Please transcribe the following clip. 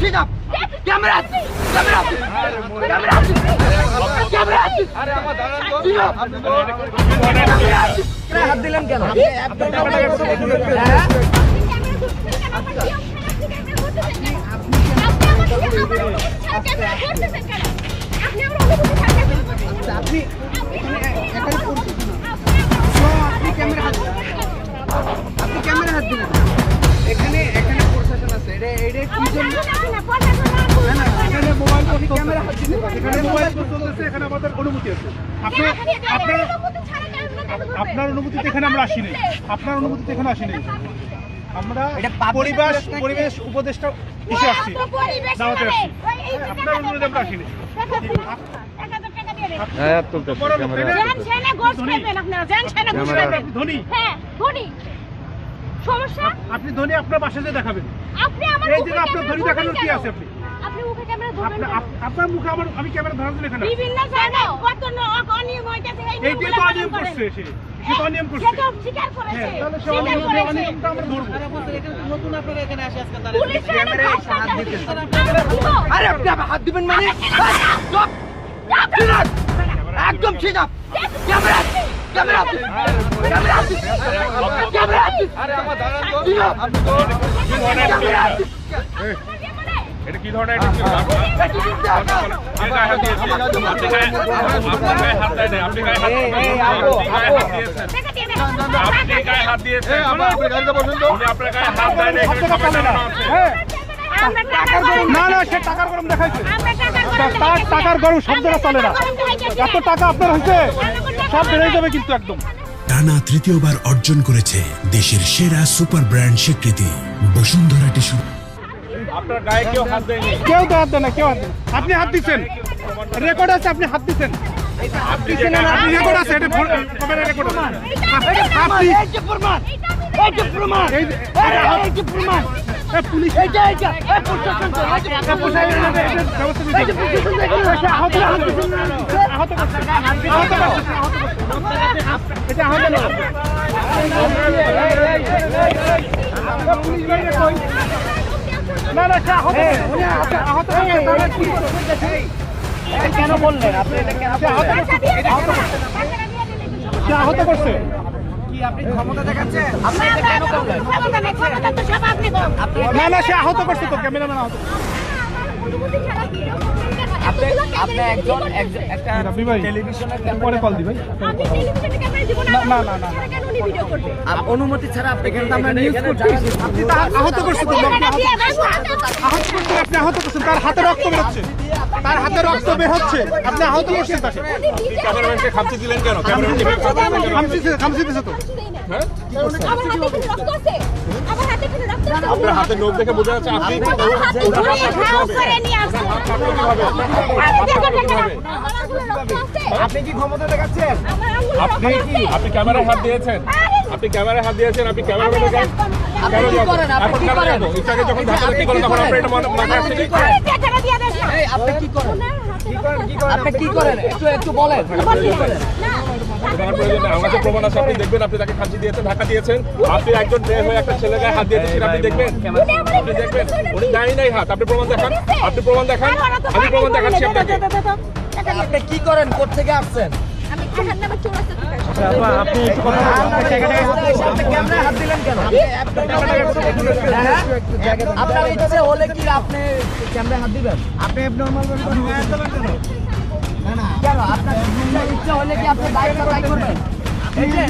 shit up! Camera camera camera camera হাত দিলেন কেন আপনি এখানে পরিস্থিতি না আপনি ক্যামেরা হাত আপনি ক্যামেরা হাত দিলেন আপনার আপনার অনুমতিতে এখানে আমরা আসিনি। আপনার অনুমতিতে এখানে আসিনি। আমরা পরিবেশ পরিবেশ উপদেষ্টা এসে আসছি। দাওয়াতে আসছি। আপনার অনুমতিতে আমরা আসিনি। হ্যাঁ আপনি ধনী। হ্যাঁ ধনী। সমস্যা? আপনি ধনী আপনার যেয়ে দেখাবেন। আপনি আমার এই জায়গায় আপনার ধনী দেখানোর কি আছে আপনি? আপনি মুখে ক্যামেরা ধরবেন আপনার কেন? আপ- আপনার মুখে আমার আমি ক্যামেরা ধরার জন্য এখানে বিভিন্ন জায়গায় কত অনিয়ম হইতেছে এই এই যে তো অনিয়ম করছে সে সে তো অনিয়ম করছে সে তো স্বীকার করেছে হ্যাঁ তাহলে সে অনিয়ম অনিয়মটা আমরা ধরবো পুলিশ ক্যামেরায় এনে এসে হাত হাত দিতেছে। দিতেছে। আরে আপনি হাত দিবেন মানে একদম ঠিক up camera camera camera camera camera এটা কি ধরনের attitude? আপনি গায়ে হাত দিয়েছেন। আপনি গায়ে- আপনার গায়ে হাত দেয় নাই, আপনি গায়ে হাত আপনি গায়ে হাত দিয়েছেন। আপনি গায়ে হাত দিয়েছেন। উনি আপনার গায়ে হাত দেয় নাই, এখানে সবাই জানানো আছে। আমরা টাকার গরম না না সে টাকার গরম দেখাইছে। আমরা টাকার গরম তার টাকার গরম শব্দটা চলে না। টাকার গরম দেখাইছি। এত টাকা আপনার হয়েছে। সব বেড়ে যাবে কিন্তু একদম। টানা তৃতীয়বার অর্জন করেছে দেশের সেরা সুপার ব্র্যান্ড স্বীকৃতি বসুন্ধরা টিস্যু। কেউ হাত দেয়নি কেউ তো হাত দেয় না কেউ হাত দেয় আপনি হাত দিচ্ছেন রেকর্ড আছে আপনি হাত দিচ্ছেন রেকর্ড আছে এটা রেকর্ড আছে আহত কেন বললেন? আপনি এটা কেন আহত করছে। তো সে আহত করছে। কি আপনি ক্ষমতা দেখাচ্ছেন? আপনি কেন না, করলেন? ক্ষমতা নেই, ক্ষমতা তো সব আপনি না না সে আহত করছে তো ক্যামেরাম্যান আহত আপনি আপনি একজন একটা রাব্বি পরে কল দি ভাই। টেলিভিশনে ক্যামেরা দিব না না, না, না, না। কেন উনি ভিডিও করবে। অনুমতি ছাড়া আপনি কিন্তু আমরা নিউজ করতে আপনি তো আহত তো করছেন। আপনি আহত করছেন তার হাতে রক্ত বের হচ্ছে তার হাতে রক্ত বের হচ্ছে আপনি আহত করছেন তাকে। ক্যামেরাম্যানকে খামচি দিলেন কেন? ক্যামেরাম্যানকে তো। হ্যাঁ? রক্ত আছে? আপনার হাতে নখ দেখে বোঝা যাচ্ছে আপনি আপনি কি ক্ষমতা দেখাচ্ছেন? আপনি রক্ত আপনি ক্যামেরায় হাত দিয়েছেন? আপনি ক্যামেরায় হাত দিয়েছেন আপনি ক্যামেরাম্যানের গায়ে আপনি কি করেন? আপনি কি কেন করেন? যাব? একটু আগে যখন ধাক্কা ধাক্কি করলেন তখন আপনার এটা মনে- মাথায় আসছে কি? আরে টাকাটা দিয়ে দেন এই আপনি কি করেন? কি করেন? কি আপনি কি করেন? একটু একটু বলেন। না প্রয়োজন নেই। আমার প্রমাণ আছে আপনি দেখবেন আপনি তাকে খামচি দিয়েছেন ধাক্কা দিয়েছেন। আপনি একজন মেয়ে হয়ে একটা ছেলে গায়ে হাত দিয়েছেন সেটা আপনি দেখবেন। আপনি দেখবেন উনি নাই হাত। আপনি প্রমাণ দেখান আপনি প্রমাণ দেখান আমি প্রমাণ দেখাচ্ছি আপনাকে। আপনি কি করেন? কোথা থেকে আসছেন? আমি আমার নামে চৌরাস্তা থেকে আসছি। আপনি। আপনি ক্যামেরা হাত দিলেন কেন? হ্যাঁ? আপনার ইচ্ছে হলে কি আপনি ক্যামেরা হাত দিবেন? আপনি নর্মাল না না কেন আপনার ইচ্ছা হলে কি আপনি দায়ী করবেন? এই যে